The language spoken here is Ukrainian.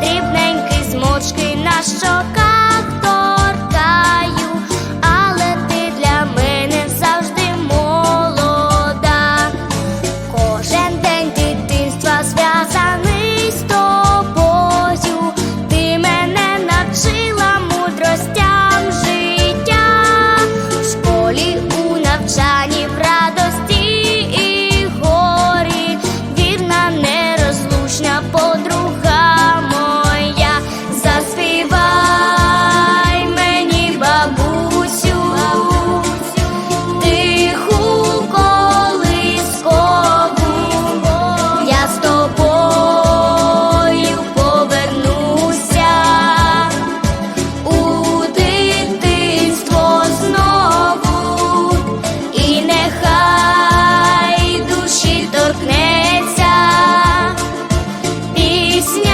Дрібненький змочки на щоках. объяснять.